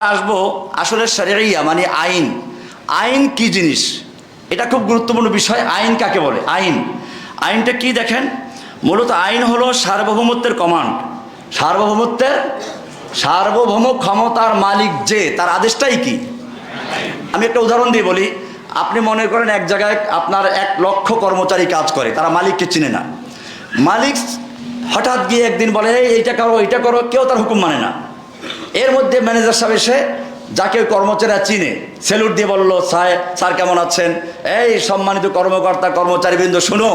আসব আসলে শরিয়া মানে আইন। আইন কি জিনিস? এটা খুব গুরুত্বপূর্ণ বিষয়। আইন কাকে বলে? আইন। আইনটা কি দেখেন? মূলত আইন হলো সার্বভৌমত্বের কমান্ড সার্বভৌমত্বের সার্বভৌম ক্ষমতার মালিক যে তার আদেশটাই কি? আমি একটা উদাহরণ দিয়ে বলি। আপনি মনে করেন এক জায়গায় আপনার এক লক্ষ কর্মচারী কাজ করে তারা মালিককে চিনে না। মালিক হঠাৎ গিয়ে একদিন বলে "এই, এইটা করো এইটা করো। কেউ তার হুকুম মানে না। এর মধ্যে ম্যানেজার সাহেব এসে যাকে কর্মচারীরা চিনে সেলুট দিয়ে বলল, স্যার কেমন আছেন? এই সম্মানিত কর্মকর্তা, কর্মচারীবৃন্দ, শুনো,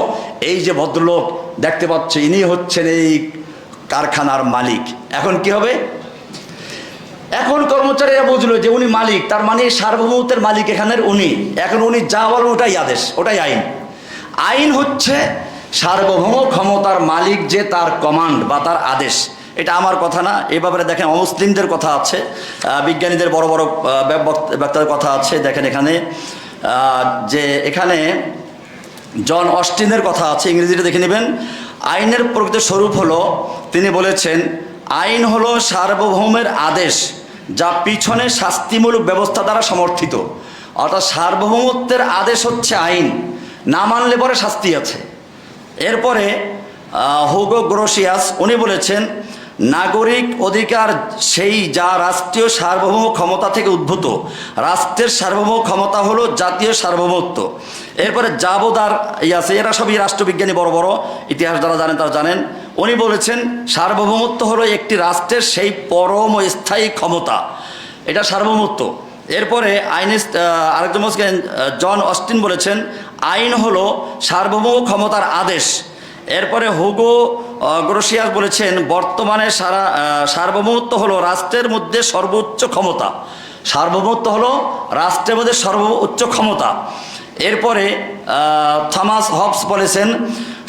এই যে ভদ্রলোক দেখতে পাচ্ছ, ইনি হচ্ছেন এই কারখানার মালিক। এখন কি হবে? এখন কর্মচারীরা বুঝলো যে উনি মালিক, তার মানে সার্বভৌমত্বের মালিক এখানের উনি। এখন উনি যা বলেন ওটাই আদেশ, ওটাই আইন। আইন হচ্ছে সার্বভৌম ক্ষমতার মালিক যে তার কমান্ড বা তার আদেশ। এটা আমার কথা না, এ ব্যাপারে দেখেন অমুসলিমদের কথা আছে বিজ্ঞানীদের বড় বড় বক্তাদের কথা আছে, দেখেন এখানে যে এখানে জন অস্টিনের কথা আছে ইংরেজিতে দেখে নেবেন, আইনের প্রকৃত স্বরূপ হলো, তিনি বলেছেন, আইন হলো সার্বভৌমের আদেশ, যা পিছনে শাস্তিমূলক ব্যবস্থা দ্বারা সমর্থিত। অর্থাৎ সার্বভৌমত্বের আদেশ হচ্ছে আইন, না মানলে পরে শাস্তি আছে। এরপরে হুগো গ্রোসিয়াস উনি বলেছেন নাগরিক অধিকার সেই যা রাষ্ট্রীয় সার্বভৌম ক্ষমতা থেকে উদ্ভূত। রাষ্ট্রের সার্বভৌম ক্ষমতা হলো জাতীয় সার্বভৌমত্ব। এরপরে যাবদার ই আছে এরা সবই রাষ্ট্রবিজ্ঞানী বড় বড়, ইতিহাস যারা জানেন তারা জানেন। উনি বলেছেন, সার্বভৌমত্ব হলো একটি রাষ্ট্রের সেই পরম ও স্থায়ী ক্ষমতা। এটা সার্বভৌমত্ব। এরপরে আইনিস্ট আরেকজন জন অস্টিন বলেছেন, আইন হলো সার্বভৌম ক্ষমতার আদেশ। এরপরে হুগো গ্রোসিয়াস বলেছেন, বর্তমানে সারা সার্বভৌমত্ব হলো রাষ্ট্রের মধ্যে সর্বোচ্চ ক্ষমতা। সার্বভৌমত্ব হলো রাষ্ট্রের মধ্যে সর্বোচ্চ ক্ষমতা। এরপরে থমাস হবস বলেছেন,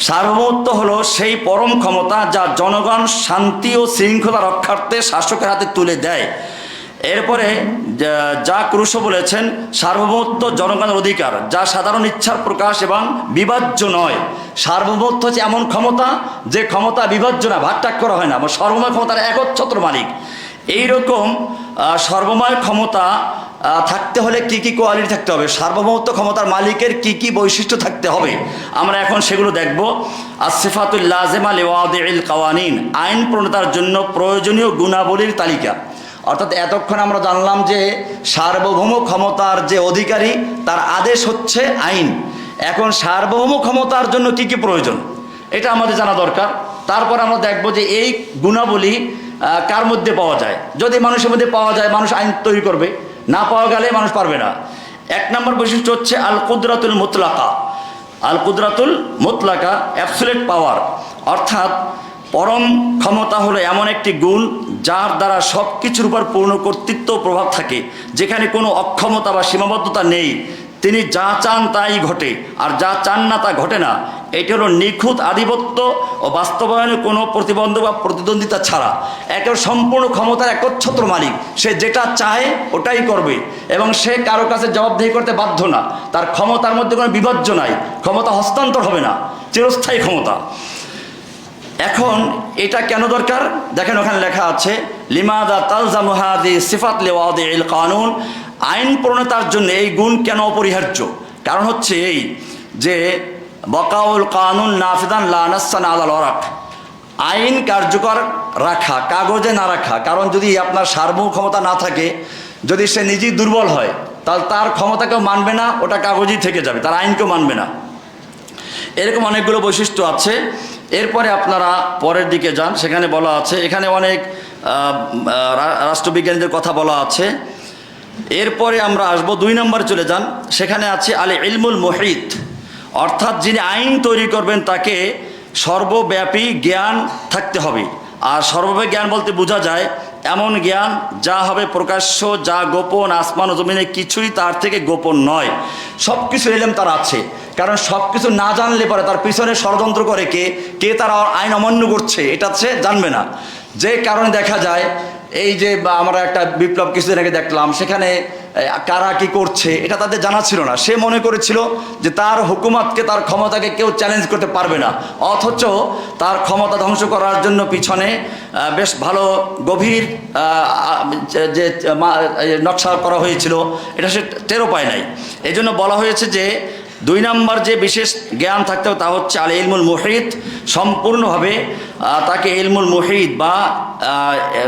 সার্বভৌমত্ব হলো সেই পরম ক্ষমতা যা জনগণ শান্তি ও শৃঙ্খলা রক্ষার্থে শাসকের হাতে তুলে দেয়। এরপরে যা- ক্রুশো বলেছেন, সার্বভৌমত্ব জনগণের অধিকার, যা সাধারণ ইচ্ছার প্রকাশ এবং বিভাজ্য নয়। সার্বভৌমত্ব হচ্ছে এমন ক্ষমতা, যে ক্ষমতা বিভাজ্য না ভাগটাক করা হয় না। বা সর্বময় ক্ষমতার একচ্ছত্র মালিক। এইরকম সর্বময় ক্ষমতা থাকতে হলে কি কি কোয়ালিটি থাকতে হবে? সার্বভৌমত্ব ক্ষমতার মালিকের কি কি বৈশিষ্ট্য থাকতে হবে? আমরা এখন সেগুলো দেখব। আসিফাতুল লাজেমা লেওয়াদিল কাওয়ানিন, আইন প্রণেতার জন্য প্রয়োজনীয় গুণাবলীর তালিকা। অর্থাৎ এতক্ষণ আমরা জানলাম যে সার্বভৌম ক্ষমতার যে অধিকারী, তার আদেশ হচ্ছে আইন। এখন সার্বভৌম ক্ষমতার জন্য কি কি প্রয়োজন? এটা আমাদের জানা দরকার। তারপর আমরা দেখব যে এই গুণাবলী কার মধ্যে পাওয়া যায়? যদি মানুষের মধ্যে পাওয়া যায়, মানুষ আইন তৈরি করবে। না পাওয়া গেলে মানুষ পারবে না। এক নম্বর বৈশিষ্ট্য হচ্ছে আল কুদরাতুল মুতলাকা। আল কুদরাতুল মুতলাকা অ্যাবসুলেট পাওয়ার। অর্থাৎ পরম ক্ষমতা হলো এমন একটি গুণ যার দ্বারা সব কিছুর উপর পূর্ণ কর্তৃত্ব প্রভাব থাকে, যেখানে কোনো অক্ষমতা বা সীমাবদ্ধতা নেই। তিনি যা চান তাই ঘটে, আর যা চান না তা ঘটে না। এটি হলো নিখুঁত আধিপত্য ও বাস্তবায়নে কোনো প্রতিবন্ধক বা প্রতিদ্বন্দ্বিতা ছাড়া। একের সম্পূর্ণ ক্ষমতার একচ্ছত্র মালিক। সে যেটা চায় ওটাই করবে, এবং সে কারও কাছে জবাবদেহি করতে বাধ্য না। তার ক্ষমতার মধ্যে কোনো বিভাজ্য নাই। ক্ষমতা হস্তান্তর হবে না। চিরস্থায়ী ক্ষমতা। এখন এটা কেন দরকার? দেখেন ওখানে লেখা আছে, লিমাদা তালজামুহাদি সিফাত কানুন। আইন প্রণেতার জন্য এই গুণ কেন অপরিহার্য? কারণ হচ্ছে এই যে, বকাউল কানুন নাফিদান লানাসান আলাল ওরাক। আইন কার্যকর রাখা, কাগজে না রাখা। কারণ যদি আপনার সার্বভৌম ক্ষমতা না থাকে, যদি সে নিজেই দুর্বল হয়, তাহলে তার ক্ষমতাকেও মানবে না, ওটা কাগজেই থেকে যাবে, তার আইনকেও মানবে না। এরকম অনেকগুলো বৈশিষ্ট্য আছে। এরপরে আপনারা পরের দিকে যান, সেখানে বলা আছে, এখানে অনেক রাষ্ট্রবিজ্ঞানীদের কথা বলা আছে। এরপরে আমরা আসব, দুই নম্বর চলে যান, সেখানে আছে, আলে ইলমুল মোহিত, অর্থাৎ যিনি আইন তৈরি করবেন, তাকে সর্বব্যাপী জ্ঞান থাকতে হবে। আর সর্বব্যাপী জ্ঞান বলতে বোঝা যায় এমন জ্ঞান যা হবে প্রকাশ্য, যা গোপন, আসমান ও জমিনে কিছুই তার থেকে গোপন নয়। সব কিছু এলেম তার আছে। কারণ সব কিছু না জানলে পরে তার পিছনে ষড়যন্ত্র করে কে? কে তার আইন অমান্য করছে? এটা সে জানবে না। যে কারণে দেখা যায় এই যে আমরা একটা বিপ্লব কিছুদিন আগে দেখলাম, সেখানে কারা কি করছে, এটা তাদের জানা ছিল না। সে মনে করেছিল যে তার হুকুমতকে, তার ক্ষমতাকে কেউ চ্যালেঞ্জ করতে পারবে না। অথচ তার ক্ষমতা ধ্বংস করার জন্য পিছনে বেশ ভালো, গভীর যে- নকশা করা হয়েছিল, এটা সে টেরও পায় নাই। এই জন্য বলা হয়েছে যে, দুই নম্বর যে বিশেষ জ্ঞান থাকতে হবে তা হচ্ছে আল ইলমুল মুহিত, সম্পূর্ণভাবে তাকে ইলমুল মুহিদ বা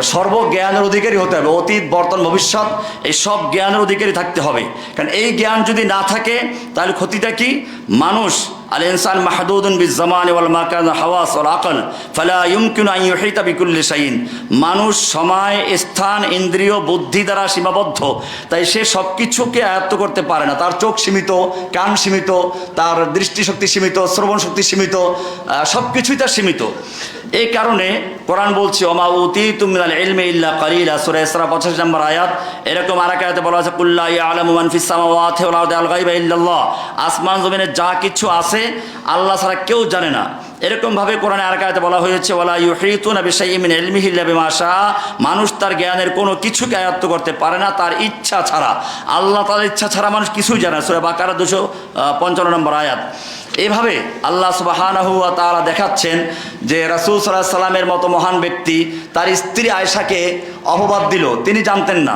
সর্বজ্ঞানের অধিকারী হতে হবে। অতীত, বর্তমান, ভবিষ্যৎ, এই সব জ্ঞানের অধিকারী থাকতে হবে। কারণ এই জ্ঞান যদি না থাকে, তাহলে ক্ষতিটা কি? মানুষ আল محدود بالزمان والمكان والحواس والعقل فلا يمكن ان يحيط بكل شيء মানুষ সময়, স্থান, ইন্দ্রিয়, বুদ্ধি দ্বারা সীমাবদ্ধ, তাই সে সবকিছুকে আয়ত্ত করতে পারে না। তার চোখ সীমিত, কান সীমিত, তার দৃষ্টিশক্তি সীমিত শ্রবণ শক্তি সীমিত সব কিছুই তার সীমিত। এই কারণে কোরআন বলছে, ওমা উতি তুমিনাল ইলমে ইল্লা কালিলা। সূরা ইসরা 85 নম্বর আয়াত, এরকম আরেক আয়াতে বলা আছে কুল্লা ইয়ালামু মান ফিস সামাওয়াতি ওয়াল আরদি আল গায়বা ইল্লাল্লাহ। আসমান জমিনে যা কিছু আছে আল্লাহ ছাড়া কেউ জানে না। এরকম ভাবে কোরআনে আরেক আয়াতে বলা হয়েছে, ওয়ালা ইউহিতুনা বিশাইইন মিন ইলমিহি ইল্লা বিমা শাআ। মানুষ তার জ্ঞানের কোনো কিছুকে আয়ত্ত করতে পারে না, তার ইচ্ছা ছাড়া। আল্লাহ তার ইচ্ছা ছাড়া মানুষ কিছুই জানে না। সূরা বাকারা 255 নম্বর আয়াত। এইভাবে আল্লাহ ওয়া তাআলা দেখাচ্ছেন যে রাসূল আলাইহি সাল্লামের মতো মহান ব্যক্তি তার স্ত্রী আয়েশাকে অপবাদ দিল। তিনি জানতেন না।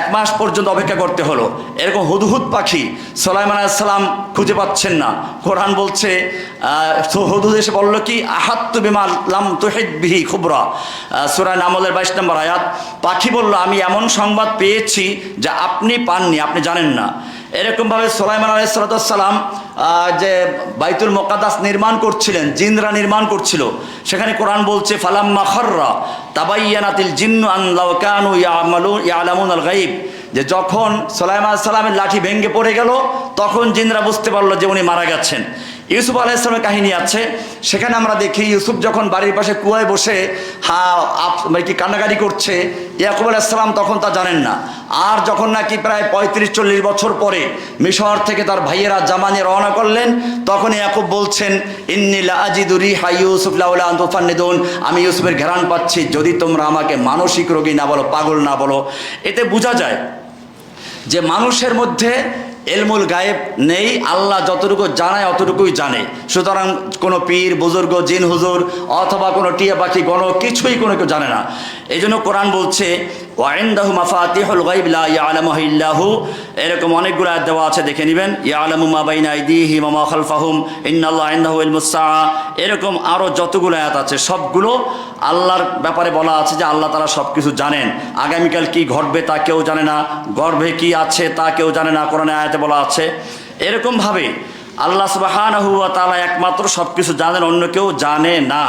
এক মাস পর্যন্ত অপেক্ষা করতে হলো। এরকম হুদহুদ পাখি সোলাইমান আলাইসাল্লাম খুঁজে পাচ্ছেন না। কোরআন বলছে হুদহুদ এসে বলল কি, আহাত্তু বিমাল লাম তুহিদ বিহি খুবরা। সুরায় নামলের বাইশ নম্বর আয়াত। পাখি বলল, আমি এমন সংবাদ পেয়েছি যা আপনি পাননি, আপনি জানেন না। এরকমভাবে সোলাইমান আলাইসালাম যে বাইতুল মোকাদাস নির্মাণ করছিলেন, জিনরা নির্মাণ করছিল, সেখানে কোরআন বলছে, ফালাম্মা খররা তাবাইয়ানাতিল জিন্নু আল্লাহ কানু ইয়ালামুন আল গাইব যে যখন সোলাইমান সালামের লাঠি ভেঙ্গে পড়ে গেল, তখন জিনরা বুঝতে পারল যে উনি মারা গেছেন। ইউসুফ আলাইসলামের কাহিনী আছে। সেখানে আমরা দেখি ইউসুফ যখন বাড়ির পাশে কুয়ায় বসে হা, আপ- মানে কি কান্নাকাটি করছে, ইয়াকুব আলাইসালাম তখন তা জানেন না। আর যখন নাকি প্রায় পঁয়ত্রিশ চল্লিশ বছর পরে মিশর থেকে তার ভাইয়েরা জামানে রওনা করলেন, তখন ইয়াকুব বলছেন ইন্নিলা আজিদুরি হাই ইউসুফ লাউলা আন্তফান্নিদুন। আমি ইউসুফের ঘেরান পাচ্ছি, যদি তোমরা আমাকে মানসিক রোগী না বলো, পাগল না বলো। এতে বোঝা যায় যে মানুষের মধ্যে এলমুল গায়েব নেই, আল্লাহ যতটুকু জানায় অতটুকুই জানে। সুতরাং কোনো পীর, বুজুর্গ, জিন হুজুর অথবা কোনো টিয়া পাখি, গণ কিছুই কোনো কেউ জানে না। এই জন্য কোরআন বলছে ওয়াইন্দাহু মাফাতিহুল গায়ব লা ইয়ালামুহু ইল্লাহু। এরকম অনেকগুলো আয়াত দেওয়া আছে, দেখে নেবেন। ইয়ালামু মা বাইনা আইদিহিম ওয়া মা খালফাহুম, ইন্নাল্লাহা ইনদাহু ইলমুস সাআ। এরকম আরও যতগুলো আয়াত আছে, সবগুলো আল্লাহর ব্যাপারে বলা আছে যে আল্লাহ তারা সব কিছু জানেন। আগামীকাল কি ঘটবে তা কেউ জানে না, গর্ভে কি আছে তা কেউ জানে না, কোরআনে আয়াতে বলা আছে। এরকমভাবে আল্লাহ সুবাহানাহু ওয়া একমাত্র সব কিছু জানেন, অন্য কেউ জানে না।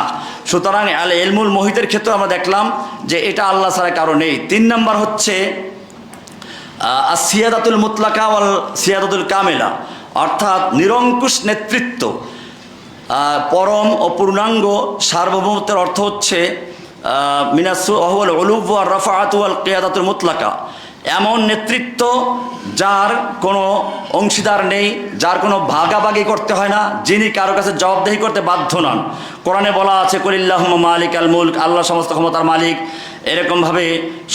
সুতরাং আল এলমুল মোহিতের ক্ষেত্রে আমরা দেখলাম যে এটা আল্লাহ ছাড়া কারও নেই। তিন নম্বর হচ্ছে সিয়াদাতুল মুতলাকা ওয়াল সিয়াদাতুল কামেলা। অর্থাৎ নিরঙ্কুশ নেতৃত্ব। পরম ও পূর্ণাঙ্গ সার্বভৌমত্বের অর্থ হচ্ছে মিনাসু অহল অলুব আর রফাআত ওয়াল কিয়াদাতুল মুতলাকা। এমন নেতৃত্ব যার কোনো অংশীদার নেই, যার কোনো ভাগাভাগি করতে হয় না, যিনি কারও কাছে জবাবদেহি করতে বাধ্য নন। কোরআনে বলা আছে কলিল্লাহ মালিক আল মুলক আল্লাহ সমস্ত ক্ষমতার মালিক। এরকমভাবে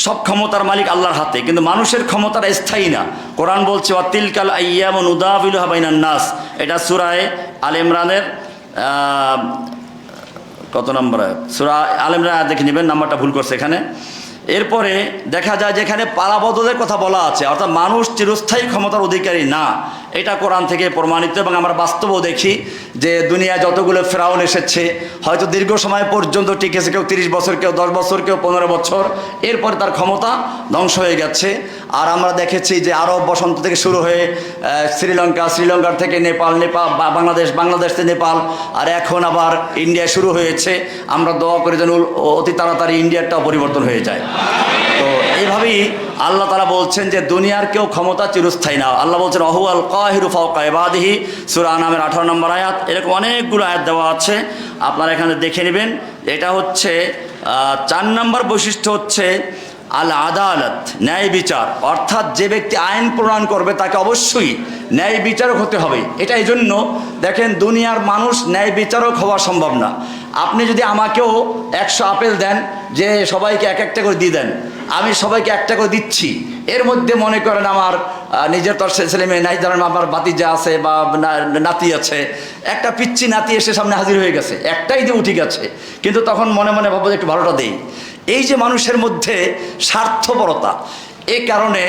সব ক্ষমতার মালিক আল্লাহর হাতে, কিন্তু মানুষের ক্ষমতাটা স্থায়ী না। কোরআন বলছে অতিলকাল আইয়ামন উদাবিল হাবাইনান নাস এটা সুরায় আল ইমরানের কত নম্বর সুরা আল ইমরান দেখে নেবেন, নাম্বারটা ভুল করছে এখানে। এরপরে দেখা যায় যেখানে পালাবদলের কথা বলা আছে অর্থাৎ মানুষ চিরস্থায়ী ক্ষমতার অধিকারী না। এটা কোরআন থেকে প্রমাণিত এবং আমরা বাস্তবও দেখি যে দুনিয়ায় যতগুলো ফেরাউন এসেছে, হয়তো দীর্ঘ সময় পর্যন্ত টিকেছে কেউ তিরিশ বছর, কেউ দশ বছর, কেউ পনেরো বছর, এরপরে তার ক্ষমতা ধ্বংস হয়ে গেছে। আর আমরা দেখেছি যে আরব বসন্ত থেকে শুরু হয়ে শ্রীলঙ্কা, শ্রীলঙ্কার থেকে নেপাল নেপাল বাংলাদেশ বাংলাদেশ থেকে নেপাল, আর এখন আবার ইন্ডিয়া শুরু হয়েছে। আমরা দোয়া করে যেন অতি তাড়াতাড়ি ইন্ডিয়ারটাও পরিবর্তন হয়ে যায়। তো এইভাবেই আল্লাহ তারা বলছেন যে দুনিয়ার কেউ ক্ষমতা চিরস্থায়ী না। আল্লাহ বলছেন অহু আল কাহিরু ফাউকাইবাদিহি সুরা নামের আঠারো নম্বর আয়াত, এরকম অনেকগুলো আয়াত দেওয়া আছে। আপনারা এখানে দেখে নেবেন, এটা হচ্ছে চার নম্বর বৈশিষ্ট্য হচ্ছে আল আদালত ন্যায় বিচার। অর্থাৎ যে ব্যক্তি আইন প্রণয়ন করবে, তাকে অবশ্যই ন্যায় বিচারক হতে হবে। এটা এই জন্য দেখেন, দুনিয়ার মানুষ ন্যায় বিচারক হওয়া সম্ভব না। আপনি যদি আমাকেও একশো আপেল দেন, যে সবাইকে এক একটা করে দিয়ে দেন, আমি সবাইকে একটা করে দিচ্ছি। এর মধ্যে মনে করেন আমার নিজের তোর ছেলে মেয়ে নাই, ধরেন আমার বাতিজা আছে বা নাতি আছে, একটা পিচ্ছি নাতি এসে সামনে হাজির হয়ে গেছে, একটাই দিয়ে উঠে গেছে। কিন্তু তখন মনে মনে ভাবো একটু ভালোটা দেই। এই যে মানুষের মধ্যে স্বার্থপরতা, এ কারণে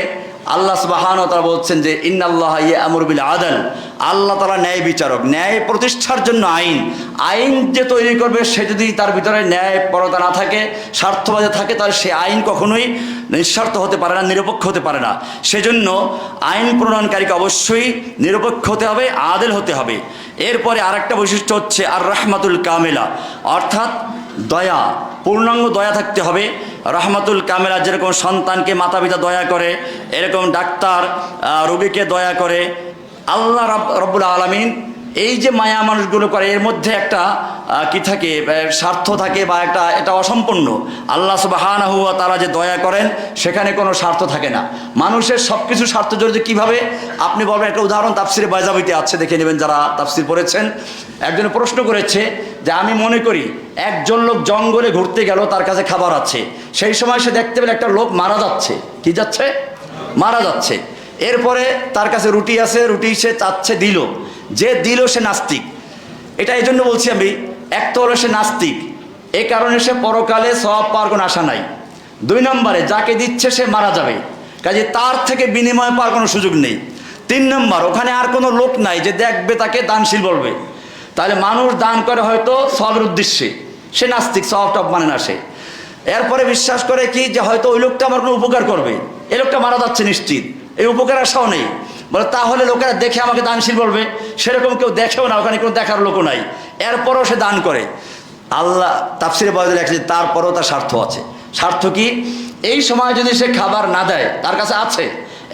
আল্লাহ সুবাহান তারা বলছেন যে, ইন্নাল্লাহ ইয়ে আমর বিল আদাল। আল্লাহ তালা ন্যায় বিচারক, ন্যায় প্রতিষ্ঠার জন্য আইন। আইন যে তৈরি করবে, সে যদি তার ভিতরে ন্যায় পরতা না থাকে স্বার্থবাদে থাকে, তাহলে সে আইন কখনোই নিঃস্বার্থ হতে পারে না, নিরপেক্ষ হতে পারে না। সেজন্য আইন প্রণয়নকারীকে অবশ্যই নিরপেক্ষ হতে হবে, আদেল হতে হবে। এরপরে আরেকটা বৈশিষ্ট্য হচ্ছে আর রহমাতুল কামেলা, অর্থাৎ দয়া। পূর্ণাঙ্গ দয়া থাকতে হবে। রহমাতুল কামেলা যেরকম সন্তানকে মাতা পিতা দয়া করে, এরকম ডাক্তার রোগীকে দয়া করে, আল্লাহ রব রব্বুল আলমিন এই যে মায়া মানুষগুলো করে, এর মধ্যে একটা কি থাকে স্বার্থ থাকে বা একটা, এটা অসম্পূর্ণ। আল্লাহ সুবাহান হুয়া তারা যে দয়া করেন, সেখানে কোনো স্বার্থ থাকে না। মানুষের সব কিছু স্বার্থ জড়িত কীভাবে? আপনি বলবেন একটা উদাহরণ, তাফসিরে বাইজাবিতে আছে, দেখে নেবেন যারা তাফসির পড়েছেন। একজন প্রশ্ন করেছে যে, আমি মনে করি, একজন লোক জঙ্গলে ঘুরতে গেল, তার কাছে খাবার আছে। সেই সময় সে দেখতে পেলে একটা লোক মারা যাচ্ছে। কি যাচ্ছে? মারা যাচ্ছে। এরপরে তার কাছে রুটি আছে, রুটি সে চাচ্ছে, দিল। যে দিল সে নাস্তিক। এটা এই জন্য বলছি আমি, এক তো হলো সে নাস্তিক, এ কারণে সে পরকালে সব পাওয়ার কোনো আশা নাই। দুই নম্বরে, যাকে দিচ্ছে সে মারা যাবে, কাজে তার থেকে বিনিময় পাওয়ার কোনো সুযোগ নেই। তিন নম্বর, ওখানে আর কোনো লোক নাই যে দেখবে তাকে দানশীল বলবে। তাহলে মানুষ দান করে হয়তো সবের উদ্দেশ্যে, সে নাস্তিক সব টপ মানে না সে। এরপরে বিশ্বাস করে কি যে হয়তো ওই লোকটা আমার কোনো উপকার করবে এই লোকটা মারা যাচ্ছে নিশ্চিত, এই উপকার আশাও নেই। বলে, তাহলে লোকেরা দেখে আমাকে দানশীল বলবে। সেরকম কেউ দেখেও না, ওখানে কোনো দেখার লোকও নাই। এরপরও সে দান করে। আল্লাহ তাফসিরে বলে লেখছে, তারপরও তার স্বার্থ আছে। স্বার্থ কি? এই সময় যদি সে খাবার না দেয়, তার কাছে আছে,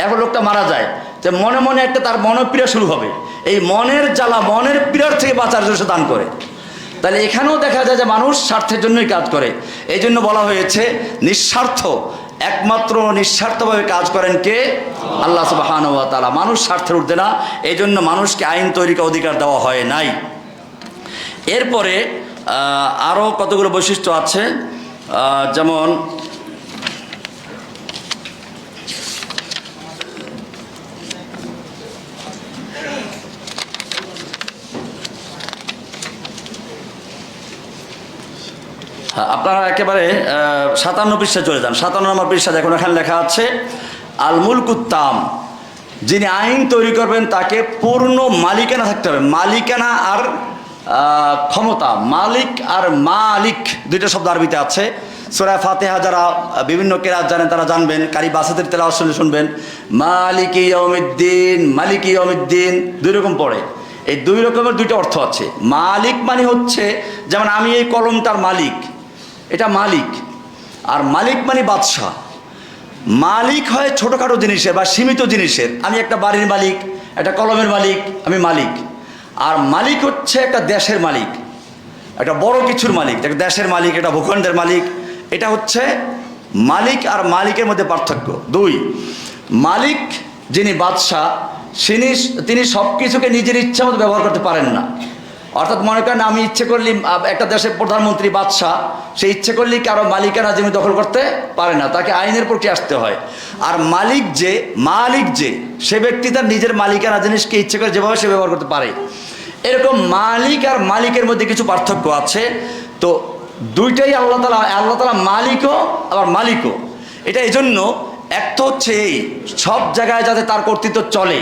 এখন লোকটা মারা যায় যে মনে মনে একটা তার মনপ্রিয়া শুরু হবে। এই মনের জ্বালা, মনের পীড়ার থেকে বাঁচার জন্য সে দান করে। তাহলে এখানেও দেখা যায় যে মানুষ স্বার্থের জন্যই কাজ করে। এই জন্য বলা হয়েছে, নিঃস্বার্থ একমাত্র নিঃস্বার্থভাবে কাজ করেন কে? আল্লাহ সুবাহান তালা মানুষ স্বার্থের উঠতে না এই জন্য মানুষকে আইন তৈরিকে অধিকার দেওয়া হয় নাই। এরপরে আরও কতগুলো বৈশিষ্ট্য আছে? যেমন আপনারা একেবারে সাতান্ন পৃষ্ঠা চলে যান। সাতান্ন নম্বর পৃষ্ঠা দেখুন এখানে লেখা আছে, আল মুলকুত্তাম যিনি আইন তৈরি করবেন তাকে পূর্ণ মালিকানা থাকতে হবে। মালিকানা আর ক্ষমতা, মালিক আর মালিক দুইটা শব্দ আরবিতে আছে। সোরা ফাতেহা যারা বিভিন্ন কেরাত জানেন তারা জানবেন, কারি বাসাতের তেলা শুনে শুনবেন। মালিক ইয়মিদ্দিন মালিক ইয়মিদ্দিন দুই রকম পড়ে। এই দুই রকমের দুইটা অর্থ আছে। মালিক মানে হচ্ছে, যেমন আমি এই কলমটার মালিক এটা মালিক। আর মালিক মানে বাদশাহ। মালিক হয় ছোটোখাটো জিনিসের বা সীমিত জিনিসের। আমি একটা বাড়ির মালিক, একটা কলমের মালিক, আমি মালিক। আর মালিক হচ্ছে একটা দেশের মালিক। একটা বড় কিছুর মালিক, একটা দেশের মালিক, একটা ভূখণ্ডের মালিক। এটা হচ্ছে মালিক আর মালিকের মধ্যে পার্থক্য। দুই, মালিক যিনি বাদশাহ তিনি সব কিছুকে নিজের ইচ্ছা মতো ব্যবহার করতে পারেন না। অর্থাৎ মনে করেন আমি ইচ্ছে করলি একটা দেশের প্রধানমন্ত্রী বাদশাহ, সে ইচ্ছে করলি কারও মালিকানা জমি দখল করতে পারে না, তাকে আইনের প্রতি আসতে হয়। আর মালিক যে মালিক যে, সে ব্যক্তি তার নিজের মালিকানা জিনিসকে ইচ্ছে করে যেভাবে সে ব্যবহার করতে পারে। এরকম মালিক আর মালিকের মধ্যে কিছু পার্থক্য আছে। তো দুইটাই আল্লাহ তালা আল্লাহ তালা মালিকও, আবার মালিকও। এটা এই জন্য এক তো হচ্ছে এই, সব জায়গায় যাতে তার কর্তৃত্ব চলে।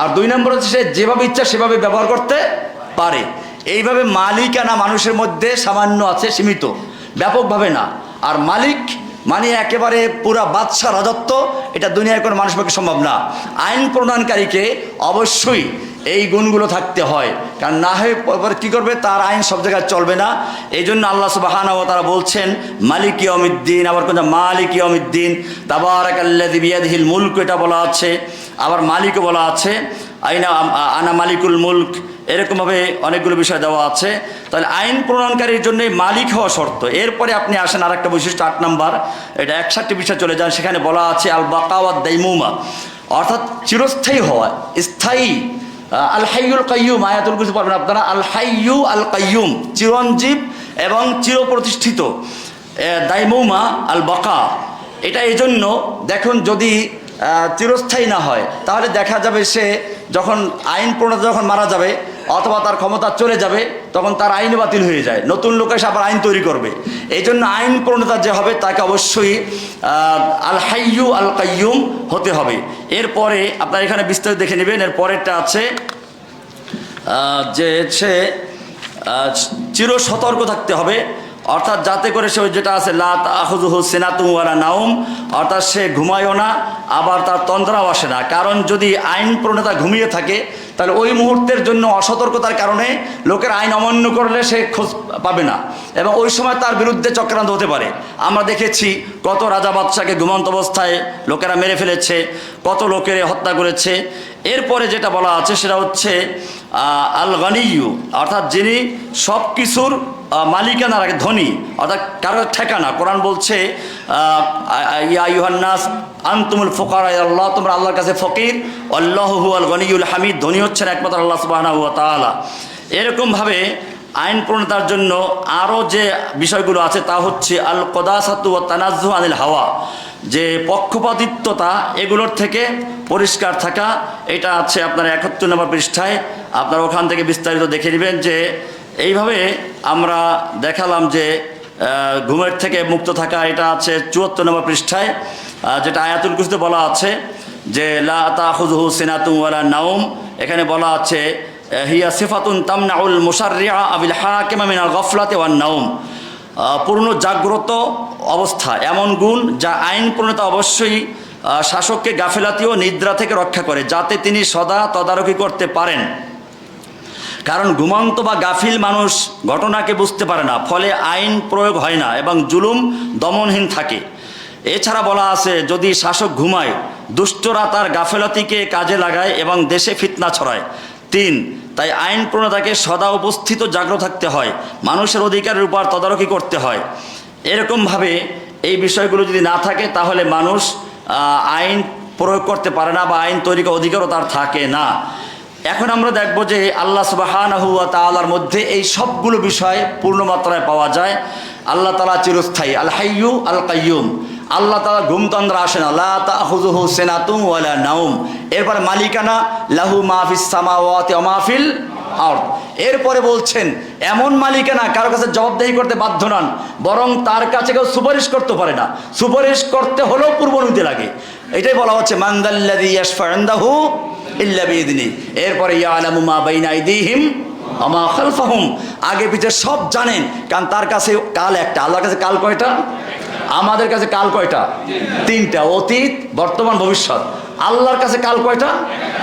আর দুই নম্বর হচ্ছে সে যেভাবে ইচ্ছা সেভাবে ব্যবহার করতে পারে। এইভাবে মালিকানা মানুষের মধ্যে সামান্য আছে, সীমিত। ব্যাপকভাবে না। আর মালিক মানে একেবারে পুরা বাদশাহ রাজত্ব, এটা দুনিয়ার কোনো মানুষ পক্ষে সম্ভব না। আইন প্রণয়নকারীকে অবশ্যই এই গুণগুলো থাকতে হয়। কারণ না হয়ে কী করবে? তার আইন সব জায়গায় চলবে না। এই জন্য আল্লাহ সুবাহান তারা বলছেন, মালিক ইয়মিদ্দিন আবার কোনটা মালিক ইয়মিদ্দিন আল্লাযী বিয়াদিহিল মুলক, এটা বলা আছে। আবার মালিকও বলা আছে, আইনা আনা মালিকুল মুলক। এরকমভাবে অনেকগুলো বিষয় দেওয়া আছে। তাহলে আইন প্রণয়নকারীর জন্য মালিক হওয়া শর্ত। এরপরে আপনি আসেন আর একটা বৈশিষ্ট্য, আট নাম্বার। এটা একষট্টি বিষয় চলে যান, সেখানে বলা আছে আল বাকাওয়াত দাইমুমা। অর্থাৎ চিরস্থায়ী হওয়া, স্থায়ী। আল হাইয়ুল কাইয়ুম, আয়াতুল কিছু পারবেন আপনারা। আল হাইয়ু আল কাইয়ুম চিরঞ্জীব এবং চিরপ্রতিষ্ঠিত। দাইমৌমা আল বাকা এটা এই জন্য দেখুন যদি চিরস্থায়ী না হয়, তাহলে দেখা যাবে সে যখন আইন প্রণেতা যখন মারা যাবে অথবা তার ক্ষমতা চলে যাবে, তখন তার আইন বাতিল হয়ে যায়। নতুন লোক এসে আবার আইন তৈরি করবে। এই জন্য আইন প্রণেতা যে হবে, তাকে অবশ্যই আল হাইয়ু আল কাইয়ুম হতে হবে। এরপরে আপনার এখানে বিস্তারিত দেখে নেবেন। এর পরেরটা আছে যে সে চির সতর্ক থাকতে হবে। অর্থাৎ যাতে করে সে যেটা আছে লাত আহুজুহু সেনাতুম ওয়ালা নাউম অর্থাৎ সে ঘুমায়ও না, আবার তার তন্দ্রাও আসে না। কারণ যদি আইন প্রণেতা ঘুমিয়ে থাকে, তাহলে ওই মুহূর্তের জন্য অসতর্কতার কারণে লোকের আইন অমান্য করলে সে খোঁজ পাবে না। এবং ওই সময় তার বিরুদ্ধে চক্রান্ত হতে পারে। আমরা দেখেছি কত রাজা বাদশাকে ঘুমন্ত অবস্থায় লোকেরা মেরে ফেলেছে, কত লোকের হত্যা করেছে। এরপরে যেটা বলা আছে, সেটা হচ্ছে আল গনিউ অর্থাৎ যিনি সব কিছুর মালিকানা রাখে ধনী, অর্থাৎ কারোর ঠেকানা। কোরআন বলছে ইয়া ইউহান্নাস আন্তুমুল ফোকার আল্লাহ, তোমরা আল্লাহর কাছে ফকির। আল্লাহু আল গনিউল হামিদ, ধনী হচ্ছেন একমাত্র আল্লাহ সুবাহ এরকমভাবে আইন প্রণেতার জন্য আরও যে বিষয়গুলো আছে তা হচ্ছে আল কদাসাতু ও তানাজু আনিল হাওয়া। যে পক্ষপাতিত্বতা এগুলোর থেকে পরিষ্কার থাকা, এটা আছে আপনার একাত্তর নম্বর পৃষ্ঠায়। আপনার ওখান থেকে বিস্তারিত দেখে নেবেন যে এইভাবে আমরা দেখালাম যে ঘুমের থেকে মুক্ত থাকা, এটা আছে চুয়াত্তর নম্বর পৃষ্ঠায়। যেটা আয়াতুল কুসতে বলা আছে যে, লা তাহুজহু সিনাতুম ওয়ালা নাউম এখানে বলা আছে হিয়া সিফাতুন তামনাউল মুসাররিয়া আবিল হাকিমা মিনাল গফলাতে ওয়ান নাউম পূর্ণ জাগ্রত অবস্থা, এমন গুণ যা আইন প্রণেতা অবশ্যই শাসককে গাফেলাতি ও নিদ্রা থেকে রক্ষা করে, যাতে তিনি সদা তদারকি করতে পারেন। কারণ ঘুমন্ত বা গাফিল মানুষ ঘটনাকে বুঝতে পারে না, ফলে আইন প্রয়োগ হয় না এবং জুলুম দমনহীন থাকে। এছাড়া বলা আছে, যদি শাসক ঘুমায়, দুষ্টরা তার গাফেলতিকে কাজে লাগায় এবং দেশে ফিতনা ছড়ায়। তিন তাই আইন প্রণেতাকে সদা উপস্থিত জাগ্রত থাকতে হয়। মানুষের অধিকারের উপর তদারকি করতে হয়। এরকমভাবে এই বিষয়গুলো যদি না থাকে, তাহলে মানুষ আইন প্রয়োগ করতে পারে না বা আইন তৈরি অধিকারও তার থাকে না। এখন আমরা দেখব যে আল্লাহ সুবাহানহুয়া তালার মধ্যে এই সবগুলো বিষয় পূর্ণ মাত্রায় পাওয়া যায়। আল্লাহ তালা চিরস্থায়ী, আল হাইয়ু আল কাইয়ুম আল্লাহ তালা ঘুমতন্দ্রা আসেন আল্লাহ তাহুজুহু সেনাতুম ওয়ালা নাউম এরপর মালিকানা, লাহু মাহফিস সামাওয়াতি অমাহফিল আর এরপরে বলছেন, এমন মালিকানা কারও কাছে জবাবদেহি করতে বাধ্য নন, বরং তার কাছে কেউ সুপারিশ করতে পারে না। সুপারিশ করতে হলেও পূর্ব পূর্বনুমতি লাগে। এটাই বলা হচ্ছে মান্দাল্লাদি ইয়াশফান্দাহু ইল্লা বিইذনি এরপরে, ইয়ালামু মা বাইনা আইদিহিম আমা খালফাহুম। আগে পিছে সব জানেন, কারণ তার কাছে কাল একটা, আল্লাহর কাছে কাল কয়টা? আমাদের কাছে কাল কয়টা? তিনটা। অতীত, বর্তমান, ভবিষ্যৎ। আল্লাহর কাছে কাল কয়টা?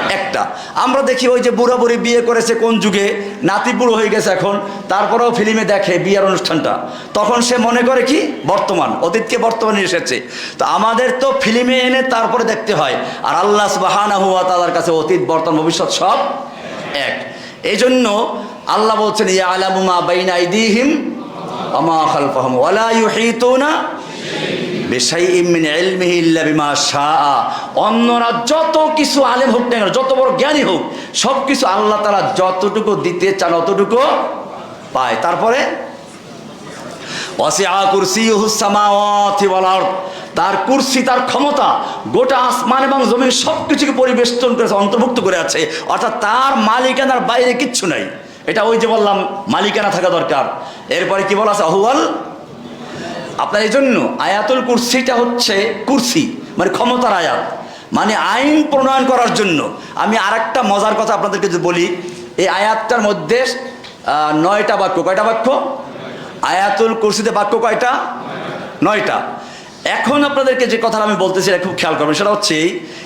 একটা। আমরা দেখি ওই যে বুড়া বুড়ি বিয়ে করেছে কোন যুগে? নাতি বুড়ো হয়ে গেছে এখন। তারপরেও ফিল্মে দেখে বিয়ের অনুষ্ঠানটা। তখন সে মনে করে কি? বর্তমান। অতীতকে বর্তমানে এসেছে। তো আমাদের তো ফিল্মে এনে তারপরে দেখতে হয়। আর আল্লাহ বাহানা হুয়া তাদের কাছে অতীত, বর্তমান, ভবিষ্যৎ সব এক। এই জন্য আল্লাহ বলছেন ইয়া আলামুমা বাইনা আইদিহিম আমা খালফাহুম ওয়ালা ইউহিতুনা অন্যরা যত কিছু আলেম হোক না যত বড় জ্ঞানী হোক সব কিছু আল্লাহ তাআলা যতটুকু দিতে চান অতটুকু পায়। তারপরে তার কুরসি, তার ক্ষমতা গোটা আসমান এবং জমিন সব কিছুকে পরিবেষ্টন করেছে, অন্তর্ভুক্ত করে আছে। অর্থাৎ তার মালিকানার বাইরে কিচ্ছু নাই। এটা ওই যে বললাম, মালিকানা থাকা দরকার। এরপরে কি বলা আছে? আহুয়াল আপনার এই জন্য আয়াতুল কুরসিটা হচ্ছে কুরসি মানে ক্ষমতার আয়াত। মানে আইন প্রণয়ন করার জন্য। আমি আর একটা মজার কথা আপনাদেরকে যদি বলি, এই আয়াতটার মধ্যে নয়টা বাক্য। কয়টা বাক্য? আয়াতুল কুরসিতে বাক্য কয়টা? নয়টা। এখন আপনাদেরকে যে কথা আমি বলতেছি খুব খেয়াল করবেন। সেটা হচ্ছে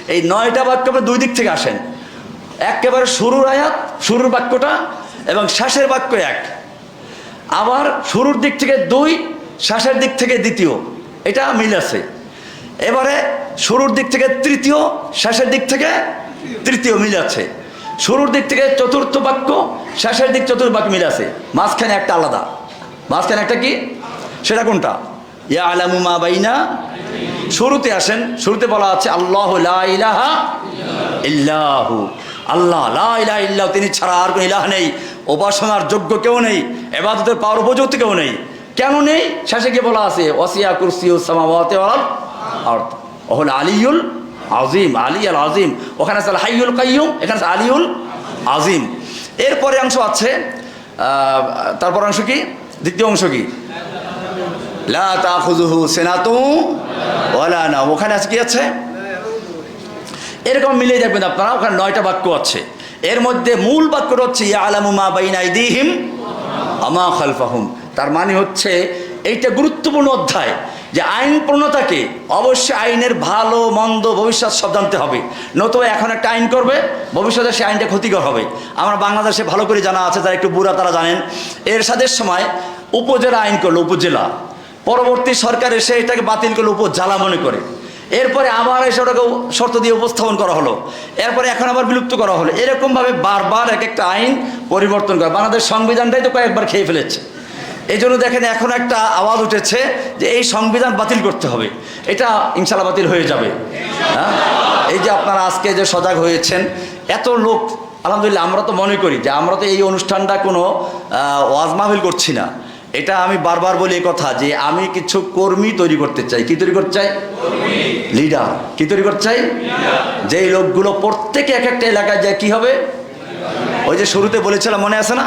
এই- নয়টা বাক্য আপনার দুই দিক থেকে আসেন। একেবারে শুরুর আয়াত, শুরুর বাক্যটা, এবং শেষের বাক্য এক। আবার শুরুর দিক থেকে দুই শেষের দিক থেকে দ্বিতীয়। এটা মিল আছে। এবারে শুরুর দিক থেকে তৃতীয় শেষের দিক থেকে তৃতীয় মিল আছে। শুরুর দিক থেকে চতুর্থ বাক্য শেষের দিক চতুর্বাক মিল আছে। মাঝখানে একটা আলাদা। মাঝখানে একটা কি? সেটা কোনটা? ইয়া আলামু মা বাইনা। শুরুতে আসেন, শুরুতে বলা আছে, আল্লাহ ইলাহা ইল্লাহু। আল্লাহ, লা ইলাহা ইল্লাহু। তিনি ছাড়া আর কোনো ইলাহ নেই। উপাসনার যোগ্য কেউ নেই। এবাদতের পাওয়ার উপযুক্ত কেউ নেই। কেন নেই? শেষে গিয়ে বলা আছে ওসিয়া কুরসি সামাওয়াতে ওয়াল আরদ ওহল আলিউল আজিম আলী আল আজিম ওখানে আছে হাইউল কাইয়ুম এখানে আছে আলিউল আজিম এরপরে অংশ আছে তারপর অংশ কি? দ্বিতীয় অংশ কি? লা তাখুযুহু সিনাতু ওয়ালা না ওখানে আছে কি আছে? এরকম মিলিয়ে দেখবেন আপনারা, ওখানে নয়টা বাক্য আছে। এর মধ্যে মূল বাক্যটা হচ্ছে ইয়া আলামু মা বাইনা আইদিহিম আমা খালফাহুম। তার মানে হচ্ছে এইটা গুরুত্বপূর্ণ অধ্যায় যে আইন প্রণতাকে অবশ্যই আইনের ভালো, মন্দ, ভবিষ্যৎ সব জানতে হবে। নতুবা এখন একটা আইন করবে, ভবিষ্যতে সে আইনটা ক্ষতিকর হবে। আমরা বাংলাদেশে ভালো করে জানা আছে, যারা একটু বুড়া তারা জানেন। এর সাথে সময় উপজেলা আইন করল, উপজেলা। পরবর্তী সরকার এসে এটাকে বাতিল করল, উপজেলা মনে করে। এরপরে আবার এসে ওটাকে শর্ত দিয়ে উপস্থাপন করা হলো। এরপরে এখন আবার বিলুপ্ত করা হলো। এরকমভাবে বারবার এক একটা আইন পরিবর্তন করে। বাংলাদেশ সংবিধানটাই তো কয়েকবার খেয়ে ফেলেছে। এই জন্য দেখেন এখন একটা আওয়াজ উঠেছে যে এই সংবিধান বাতিল করতে হবে। এটা ইনশাল্লাহ বাতিল হয়ে যাবে। হ্যাঁ? এই যে আপনারা আজকে যে সজাগ হয়েছেন এত লোক আলহামদুলিল্লাহ আমরা তো মনে করি যে আমরা তো এই অনুষ্ঠানটা কোনো ওয়াজ মাহফিল করছি না। এটা আমি বারবার বলি কথা যে আমি কিছু কর্মী তৈরি করতে চাই। কি তৈরি করতে চাই? লিডার। কি তৈরি করতে চাই? যেই লোকগুলো প্রত্যেকে এক একটা এলাকায় যায় কি হবে? ওই যে শুরুতে বলেছিলাম মনে আছে না?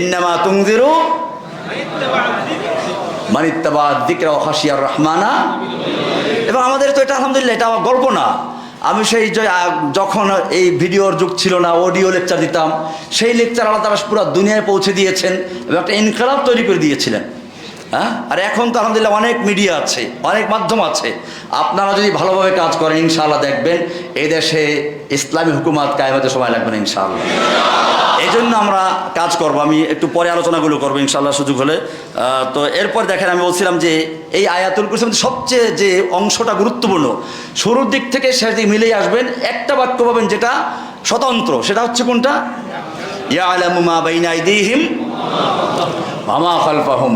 ইন্নামা তুংদিরু মানিত্তাবা দিকরা হাসিয়ার রহমানা। এবং আমাদের তো এটা আলহামদুলিল্লাহ, এটা আমার গল্প না। আমি সেই যখন এই ভিডিওর যুগ ছিল না, অডিও লেকচার দিতাম, সেই লেকচার আল্লাহ তারা পুরো দুনিয়ায় পৌঁছে দিয়েছেন এবং একটা ইনকালাব তৈরি করে দিয়েছিলেন। হ্যাঁ? আর এখন তো আলহামদুলিল্লাহ অনেক মিডিয়া আছে, অনেক মাধ্যম আছে। আপনারা যদি ভালোভাবে কাজ করেন, ইনশাআল্লাহ দেখবেন এই দেশে ইসলামী হুকুমাত কায়েমাতে সময় লাগবে না, ইনশাআল্লাহ। এই জন্য আমরা কাজ করব, আমি একটু পরে আলোচনাগুলো করব ইনশাল্লাহ সুযোগ হলে। তো এরপর দেখেন, আমি বলছিলাম যে এই আয়াতুল মধ্যে সবচেয়ে যে অংশটা গুরুত্বপূর্ণ, শুরুর দিক থেকে শেষ দিক মিলেই আসবেন, একটা বাক্য পাবেন যেটা স্বতন্ত্র, সেটা হচ্ছে কোনটা? ইয়া আলামু মা বাইনা আইদিহিম মামা খালফাহুম।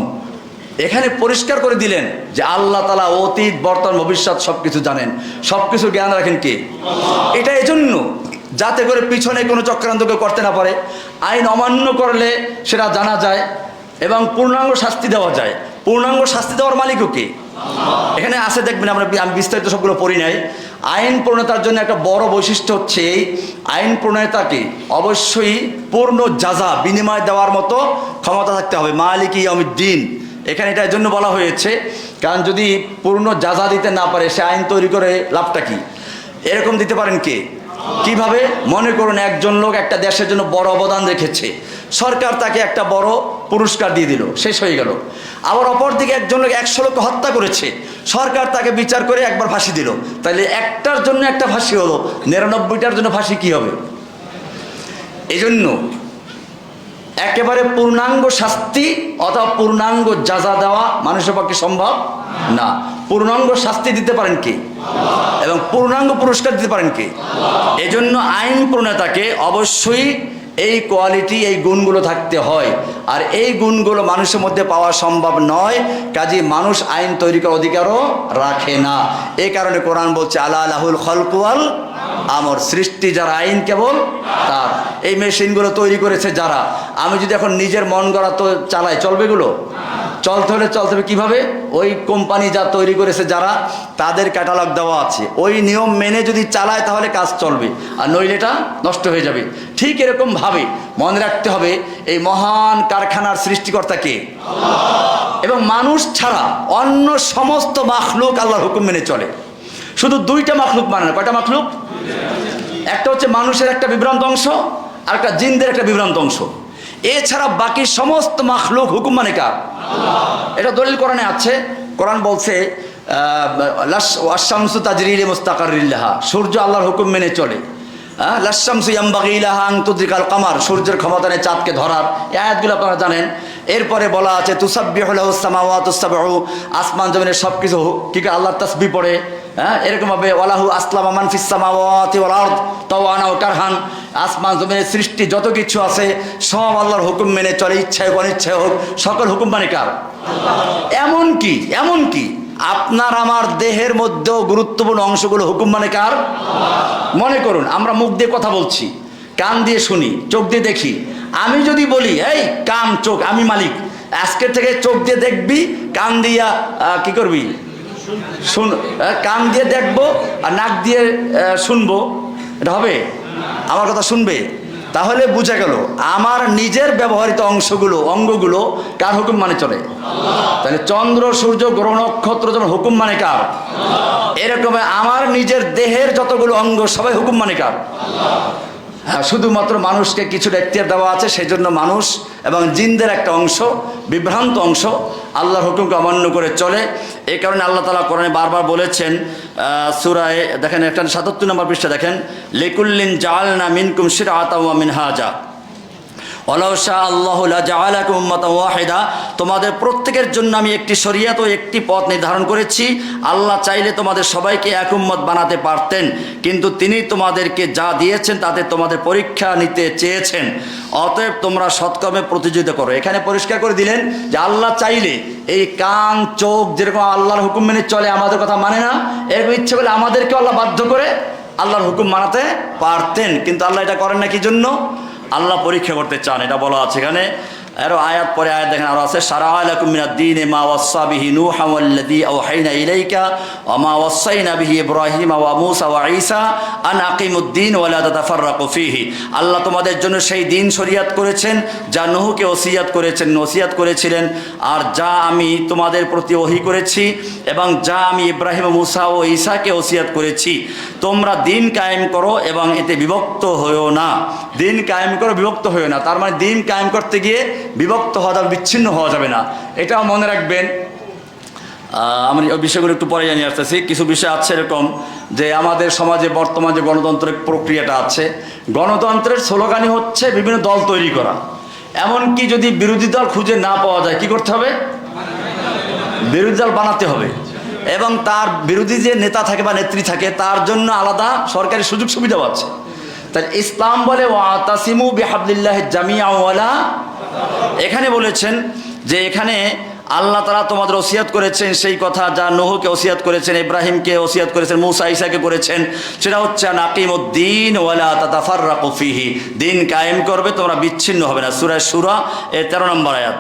এখানে পরিষ্কার করে দিলেন যে আল্লাহ তালা অতীত, বর্তমান, ভবিষ্যৎ সব কিছু জানেন। সব কিছু জ্ঞান রাখেন কে? এটা এজন্য যাতে করে পিছনে কোনো চক্রান্ত কেউ করতে না পারে। আইন অমান্য করলে সেটা জানা যায় এবং পূর্ণাঙ্গ শাস্তি দেওয়া যায়। পূর্ণাঙ্গ শাস্তি দেওয়ার মালিকও কে? এখানে আছে, দেখবেন আমরা আমি বিস্তারিত সবগুলো পড়ি নাই। আইন প্রণেতার জন্য একটা বড় বৈশিষ্ট্য হচ্ছে এই, আইন প্রণেতাকে অবশ্যই পূর্ণ যাজা বিনিময় দেওয়ার মতো ক্ষমতা থাকতে হবে। মালিক দিন এখানে এটা জন্য বলা হয়েছে, কারণ যদি পূর্ণ যাজা দিতে না পারে, সে আইন তৈরি করে লাভটা কি? এরকম দিতে পারেন কে? কীভাবে? মনে করুন একজন লোক একটা দেশের জন্য বড় অবদান রেখেছে। সরকার তাকে একটা বড় পুরস্কার দিয়ে দিল, শেষ হয়ে গেল। আবার অপরদিকে একজন লোক একশো লোক হত্যা করেছে। সরকার তাকে বিচার করে একবার ফাঁসি দিল। তাহলে একটার জন্য একটা ফাঁসি হলো, নিরানব্বইটার জন্য ফাঁসি কি হবে? এই জন্য একেবারে পূর্ণাঙ্গ শাস্তি অথবা পূর্ণাঙ্গ যাজা দেওয়া মানুষের পক্ষে সম্ভব না। পূর্ণাঙ্গ শাস্তি দিতে পারেন কি? এবং পূর্ণাঙ্গ পুরস্কার দিতে পারেন কি? এজন্য আইন প্রণেতাকে অবশ্যই এই কোয়ালিটি, এই গুণগুলো থাকতে হয়। আর এই গুণগুলো মানুষের মধ্যে পাওয়া সম্ভব নয় কাজে মানুষ আইন তৈরি করার অধিকারও রাখে না। এই কারণে কোরআন বলছে আল্লাহ আলাহুল খলকুয়াল আমর সৃষ্টি যারা আইন কেবল তার। এই মেশিনগুলো তৈরি করেছে যারা? আমি যদি এখন নিজের মন গড়া তো চালাই, চলবে এগুলো? চলতে হলে চলতে হবে কীভাবে? ওই কোম্পানি যা তৈরি করেছে যারা, তাদের ক্যাটালগ দেওয়া আছে। ওই নিয়ম মেনে যদি চালায় তাহলে কাজ চলবে। আর নইলে এটা নষ্ট হয়ে যাবে। ঠিক এরকমভাবে মনে রাখতে হবে, এই মহান কারখানার সৃষ্টিকর্তাকে এবং মানুষ ছাড়া অন্য সমস্ত মাখলুক আল্লাহর হুকুম মেনে চলে। শুধু দুইটা মাখলুক মানে না, কয়টা মাখলুক? একটা হচ্ছে মানুষের একটা বিভ্রান্ত অংশ আর একটা জিনদের একটা বিভ্রান্ত অংশ। এছাড়া বাকি সমস্ত মাখলুক হুকুম মানে কার? এটা দলিল কোরআনে আছে। কোরআন বলছে আশামসু তাজরিল মুস্তাকারিল্লাহা সূর্য আল্লাহর হুকুম মেনে চলে। হ্যাঁ লাশামসু ইয়াম্বাগিলাহা আং কামার সূর্যের ক্ষমতা নেই চাঁদকে ধরার। এই আয়াতগুলো আপনারা জানেন। এরপরে বলা আছে তুসাব্বিহুলাহু সামাওয়াতুস সাবউ আসমান জমিনের সব কিছু কি আল্লাহর তাসবিহ পড়ে। হ্যাঁ আসলাম ওয়াল আরদ, তাওয়ানা কারহান, আসমান জমিনের সৃষ্টি যত কিছু আছে, সব আল্লাহর হুকুম মেনে চলে, ইচ্ছায় হোক, অনিচ্ছায় হোক, সকল হুকুম মানে কার? এমন কি এমন কি? আপনার আমার দেহের মধ্যেও গুরুত্বপূর্ণ অংশগুলো হুকুম মানে কার? মনে করুন, আমরা মুখ দিয়ে কথা বলছি, কান দিয়ে শুনি, চোখ দিয়ে দেখি। আমি যদি বলি, এই, কান, চোখ, আমি মালিক। আজকের থেকে চোখ দিয়ে দেখবি, কান দিয়া কি করবি? শুন কান দিয়ে দেখব আর নাক দিয়ে শুনব। এটা হবে? আমার কথা শুনবে? তাহলে বোঝা গেল, আমার নিজের ব্যবহৃত অংশগুলো, অঙ্গগুলো কার হুকুম মানে চলে? তাহলে চন্দ্র, সূর্য, গ্রহ, নক্ষত্র যেমন হুকুম মানে কার? এরকম আমার নিজের দেহের যতগুলো অঙ্গ, সবাই হুকুম মানে কার? শুধুমাত্র মানুষকে কিছু এখতিয়ার দেওয়া আছে সেই জন্য মানুষ এবং জিনদের একটা অংশ, বিভ্রান্ত অংশ, আল্লাহর হুকুমকে অমান্য করে চলে। এই কারণে আল্লাহ তালা কোরআনে বারবার বলেছেন সুরায়, দেখেন একটা সাতাত্তর নম্বর পৃষ্ঠা দেখেন, লেকুল্লিন জাল না মিনকুম শির আতাউয়া অলৌশা আল্লাহ ওয়াহেদা, তোমাদের প্রত্যেকের জন্য আমি একটি শরিয়াত ও একটি পথ নির্ধারণ করেছি। আল্লাহ চাইলে তোমাদের সবাইকে এক উম্মত বানাতে পারতেন, কিন্তু তিনি তোমাদেরকে যা দিয়েছেন তাতে তোমাদের পরীক্ষা নিতে চেয়েছেন। অতএব তোমরা সৎকর্মে প্রতিযোগিতা করো। এখানে পরিষ্কার করে দিলেন যে আল্লাহ চাইলে এই কান, চোখ যেরকম আল্লাহর হুকুম মেনে চলে, আমাদের কথা মানে না, এরকম ইচ্ছে করলে আমাদেরকে আল্লাহ বাধ্য করে আল্লাহর হুকুম মানাতে পারতেন। কিন্তু আল্লাহ এটা করেন না কি জন্য? আল্লাহ পরীক্ষা করতে চান এটা বলা আছে এখানে। আরও আয়াত পরে আয়াত দেখেন, আরও আছে সারা আলাকুম মিনাদ দ্বীন মা ওয়াসা বিহি নূহা ওয়াল্লাযী আওহাইনা ইলাইকা ওয়া মা ওয়াসাইনা বিহি ইব্রাহিম ওয়া মূসা ওয়া ঈসা আন আকিমুদ্দিন ওয়া লা তাতাফাররাকু ফীহি। আল্লাহ তোমাদের জন্য সেই দিন শরীয়ত করেছেন, যা নূহকে ওসিয়াত করেছেন ওসিয়াত করেছিলেন। আর যা আমি তোমাদের প্রতি ওহী করেছি এবং যা আমি ইব্রাহিম, মুসা ও ঈসাকে ওসিয়াত করেছি, তোমরা দিন কায়েম করো এবং এতে বিভক্ত হয়েও না। দিন কায়েম করো, বিভক্ত হয়েও না। তার মানে দিন কায়েম করতে গিয়ে বিভক্ত হওয়া যাবে, বিচ্ছিন্ন হওয়া যাবে না। এটাও মনে রাখবেন। আমি ওই বিষয়গুলো একটু পরে জানিয়ে আসতেছি। কিছু বিষয় আছে এরকম যে আমাদের সমাজে, বর্তমান যে গণতন্ত্রের প্রক্রিয়াটা আছে, গণতন্ত্রের স্লোগানই হচ্ছে বিভিন্ন দল তৈরি করা। এমনকি যদি বিরোধী দল খুঁজে না পাওয়া যায়, কি করতে হবে? বিরোধী দল বানাতে হবে। এবং তার বিরোধী যে নেতা থাকে বা নেত্রী থাকে, তার জন্য আলাদা সরকারি সুযোগ সুবিধাও আছে। তাই ইসলাম বলে ওয়াতাসিমু বিহাবলিল্লাহ জামিয়া ওয়ালা এখানে বলেছেন যে এখানে আল্লাহ তারা তোমাদের ওসিয়াত করেছেন সেই কথা যা নোহকে ওসিয়াত করেছেন, ইব্রাহিমকে ওসিয়াত করেছেন, মুসা ইসাকে করেছেন। সেটা হচ্ছে নাকিম উদ্দিন ওয়ালা তাতাফার ফিহি। দিন কায়েম করবে, তোমরা বিচ্ছিন্ন হবে না। সুরায় সুরা এ তেরো নম্বর আয়াত।